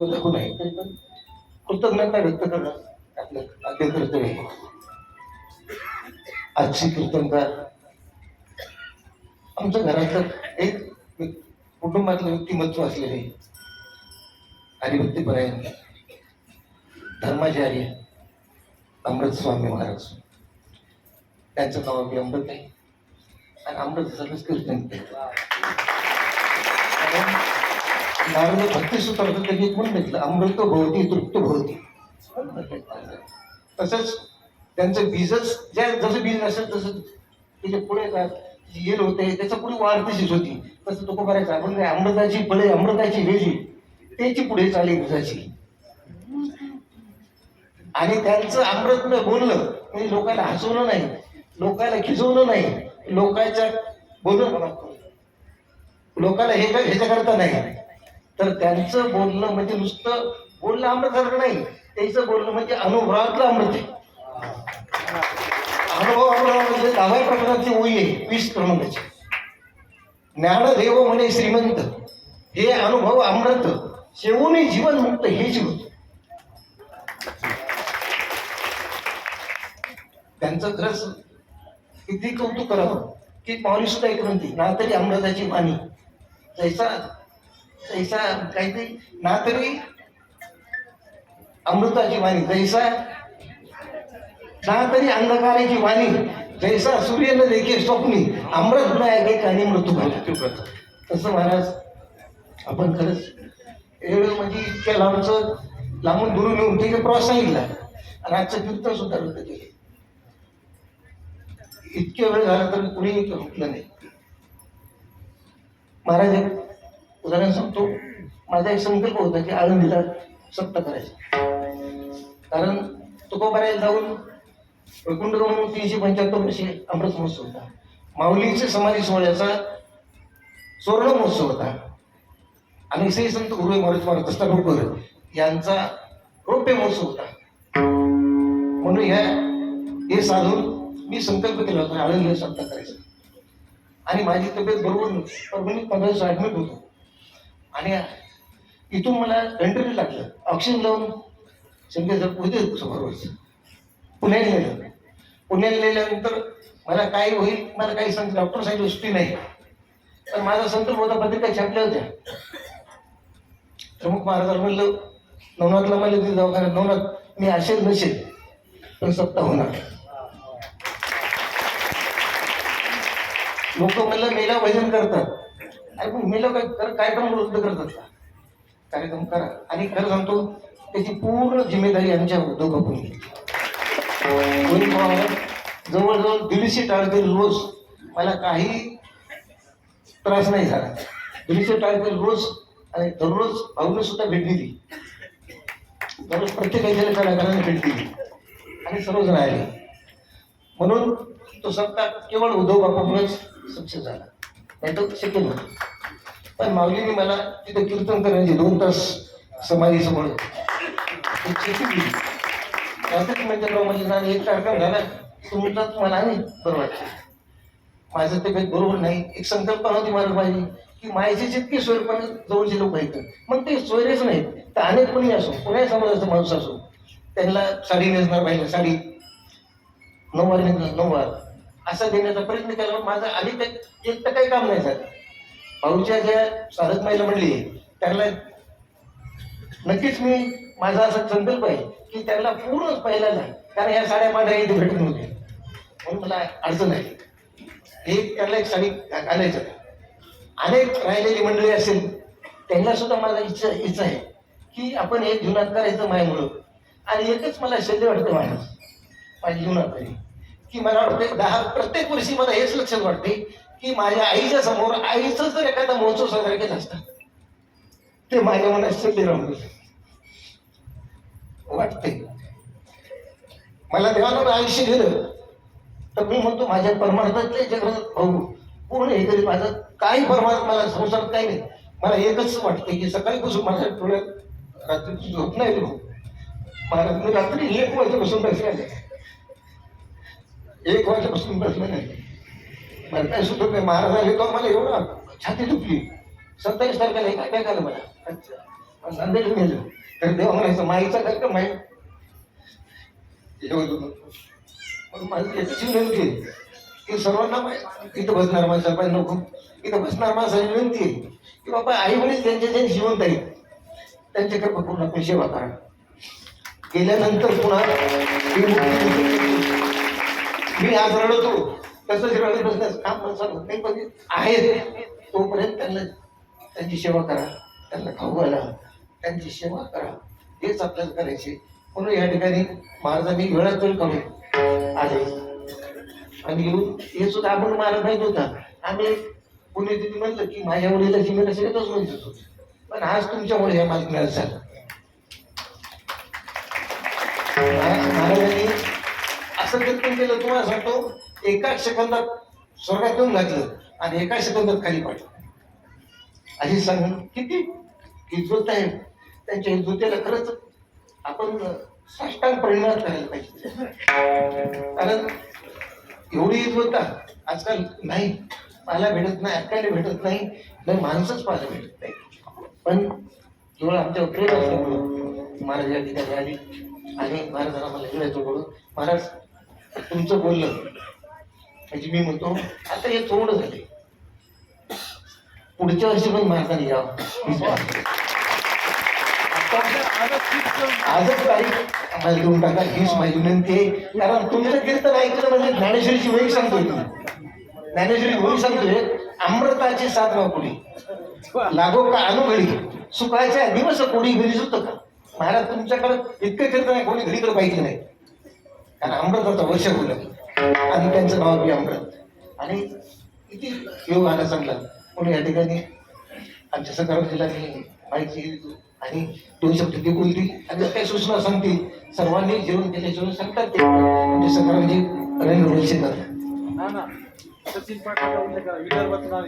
दाखवू आहे. तरी पण कृतज्ञता व्यक्त करणं आपलं कर्तव्य आहे. आजची कीर्तनकार आमच्या घरातलं एक कुटुंबातलं व्यक्तिमत्व असलेले हरिभक्तीपरायण धर्माचार्य अमृत स्वामी महाराज. त्यांचं नाव आपली अमृत आहे. आणि अमृत सर्वच कीर्तन कारण नारद भक्ती सूत्राचं त्यांनी एक म्हणून घेतलं अमृत भोवती तृप्त भोवती. तसंच त्यांचं बीजच ज्या जसं बीज असेल तसं त्याच्या पुढे येल होते त्याच्या पुढे वाढ तशीच होती. तसं तो करायचा आपण काय अमृताची फळे अमृताची वेजी त्याची पुढे चाली बुजाची. आणि त्यांचं अमृत न बोललं म्हणजे लोकांना हसवलं नाही. लोकांना खिजवलं नाही. लोकांच्या बोलून लोकांना हे काय ह्याच्याकरता नाही. तर त्यांचं बोलणं म्हणजे नुसतं बोलणं अमृतासारखं नाही त्याचं बोलणं म्हणजे अनुभवातलं अमृत अनुभव म्हणजे दहाव्या प्रकारची ओळी आहे वीस क्रमांकाची ज्ञानदेव म्हणे श्रीमंत हे अनुभव अमृत शेवणी जीवन मुक्त हे जीवन. त्यांचं खरंच किती कौतुक करावं की पावली सुद्धा एक म्हणते ना तरी अमृताची पाणी. जैसा जैसा काहीतरी ना तरी अमृताची वाणी जैसा ना तरी अंधकाराची वाणी जैसा सूर्य न देखे स्वप्नी अमृत न ऐके आणि मृत्यू मृत्यू तसं महाराज आपण खरंच एवढं म्हणजे इतक्या लांबचं लांबून दुरून येऊन ते प्रवास सांगितला आणि आजचं कीर्तन सुद्धा रद्द केले. इतके वेळ झाला तर कुणी म्हटलं नाही. महाराज उदाहरण सांगतो. माझा एक संकल्प होता की आळंदीला सप्त करायचा. कारण तुकोबारायला जाऊन वैकुंठ म्हणून तीनशे पंच्याहत्तर वर्षे अमृत महोत्सव होता. माऊलीचे समाधी सोहळ्याचा सुवर्ण महोत्सव होता. आणि श्री संत गुरु महाराज महाराज दस्ताडोकर यांचा रौप्य महोत्सव होता. म्हणून ह्या हे साधून मी संकल्प केला होता आळंदीला सप्त करायचा. आणि माझी तब्येत बरोबर नव्हती. परभणीत पंधरा दिवस ऍडमिट होतो. आणि इथून मला इंटरव्ह्यू लागलं. ऑक्सिजन लावून. शंकर उद्या समोरच पुण्याला नेलं पुण्याला नेल्यानंतर मला काय होईल मला काही सांग डॉक्टर साहेब सुट्टी नाही. तर माझा संकल्प होता पत्रिका छापल्या होत्या. प्रमुख महाराजांना म्हणलं नवनाथला मला ते दवाखान्यात. नवनाथ मी असेल नसेल पण सत्ता होणार. लोक म्हणलं मेला भजन करतात. अरे पण मेला काय? कर- कार्यक्रम उपलब्ध करतात असता कार्यक्रम करा. आणि खरं सांगतो त्याची पूर्ण जिम्मेदारी आमच्या दोघं जवळजवळ दीडशे टाळतील रोज मला काही त्रास नाही झाला. दीडशे टाळतील रोज आणि दररोज भाऊने सुद्धा भेट दिली. दररोज प्रत्येकाच्या कलाकारांनी भेट दिली. आणि सर्वजण आले. म्हणून तो सप्ताह केवळ उद्धव बापामुळेच सक्सेस झाला. नाही तो शक्य नव्हतं. पण माऊलीने मला तिथे कीर्तन करण्याचे दोन तास समाधी समोर रात्री म्हणजे म्हणजे एक कार्यक्रम झाला. तुमचाच मला आणि बरं वाटतं माझं तब्येत बरोबर नाही. एक संकल्पना होती मला पाहिजे की माझे जितके सोयर पण जवळचे लोक आहेत मग ते सोयरेच नाहीत. तर अनेक कोणी असो कोणाही समाजाचा माणूस असो त्यांना साडी नेसणार पाहिजे साडी. नऊवार नेसणार नऊवार. असा देण्याचा प्रयत्न केला. माझा आधी एक तर काही काम नाही झालं. भाऊच्या ज्या साधक माईला म्हणली त्यांना नक्कीच मी माझा असा संकल्प आहे की त्यांना पूर्णच पाहिला नाही. कारण ह्या साड्या पांढऱ्या इथे भेटून होते म्हणून मला अडचण आहे हे त्यांना एक साडी घालायचं अनेक राहिलेली मंडळी असेल त्यांना सुद्धा माझा इच्छा इच्छा आहे की आपण हे जीवनात करायचं मायामुळं आणि एकच मला शल्य वाटतं माझ्या माझ्या जीवनात तरी की मला वाटतं दहा प्रत्येक वर्षी मला हेच लक्षात वाटते की माझ्या आईच्या समोर आईच जर एखादा महोत्सव साजरा केला असता ते माझ्या मनात राहून वाटते मला देवानं आयुष्य दिलं तर मी म्हणतो माझ्या परमार्थातले जगत भाऊ पूर्ण हे तरी माझं काही परमार्थ मला संसार काही नाही. मला एकच वाटते की सकाळीपासून माझ्या डोळ्यात रात्री झोप नाही भाऊ महाराज मी रात्री एक वाजेपासून बसले नाही एक वाजेपासून बसले नाही मला काय सुद्धा नाही महाराज आले तो मला एवढा छाती दुखली. सत्तावीस तारखेला काय काय झालं मला? अच्छा. नांदेड गेलो तर देवा म्हणायचं माईचा काय का माई पण माझी विनंती की सर्वांना इथं बसणार माझ्या पाहिजे नको इथं बसणार माणसाची विनंती आहे. की बाबा आई वडील त्यांचे जे जिवंत आहेत त्यांच्याकडे कृपा आपण सेवा करा. गेल्यानंतर पुन्हा मी आज रडतो. तसंच रडत बसण्याचं काम मला चालू नाही पण आहे. तोपर्यंत त्यांना त्यांची सेवा करा. त्यांना खाऊ घाला. त्यांची सेवा करा. हेच आपल्याला करायचे म्हणून या ठिकाणी महाराजांनी वेळात वेळ करून आले. आणि येऊन हे सुद्धा आपण महाराज माहीत होता. आम्ही पुणे तिथे म्हणलं की माझ्या वडिलाची मी नसेल म्हणत होतो. पण आज तुमच्यामुळे हे मला मिळालं झालं. महाराजांनी असं कीर्तन केलं तुम्हाला सांगतो. एका सेकंदात स्वर्गात येऊन घातलं आणि एका सेकंदात खाली पाठवलं अशी सांग किती? हिजवत आहे त्यांच्या हिजवतेला खरंच आपण साष्टांग परिणाम करायला पाहिजे. कारण एवढी हिजवता आजकाल नाही. पाहायला भेटत नाही ऐकायला भेटत नाही नाही माणसंच पाहायला भेटत नाही. पण केवळ आमच्या प्रेम असल्यामुळं महाराज या ठिकाणी आली आणि महाराजांना मला वेळायचं बोलून महाराज तुमचं बोललं म्हणजे मी म्हणतो आता हे थोडं झाले. पुढच्या वर्षी पण महाराजांनी यावं मागणी. आजच तारीख आम्हाला देऊन टाका हीच माझी विनंती आहे. कारण तुमचं कीर्तन ऐकलं म्हणजे ज्ञानेश्वरीची वही सांगतोय मी. ज्ञानेश्वरी वही सांगतोय अमृताची सात पुढे लागो का अनुघडी सुखाच्या दिवस कोणी घरी सुद्धा का? महाराज तुमच्याकडे इतकं कीर्तन आहे कोणी घरीकडे पाहिजे नाही. कारण अमृताचा वर्ष बोललं आणि त्यांचं नाव बी अमृत. आणि किती योग आला चांगला. म्हणून या ठिकाणी आमच्या सकाळ जिल्ह्याने माहिती आणि दोन शब्द ते बोलतील आणि काही सूचना सांगतील सर्वांनी जेवण केल्याशिवाय सांगतात ते. म्हणजे सकाळ म्हणजे रवींद्र वैश्य शिकतात सचिन पाटील उल्लेख विदर्भातून आले.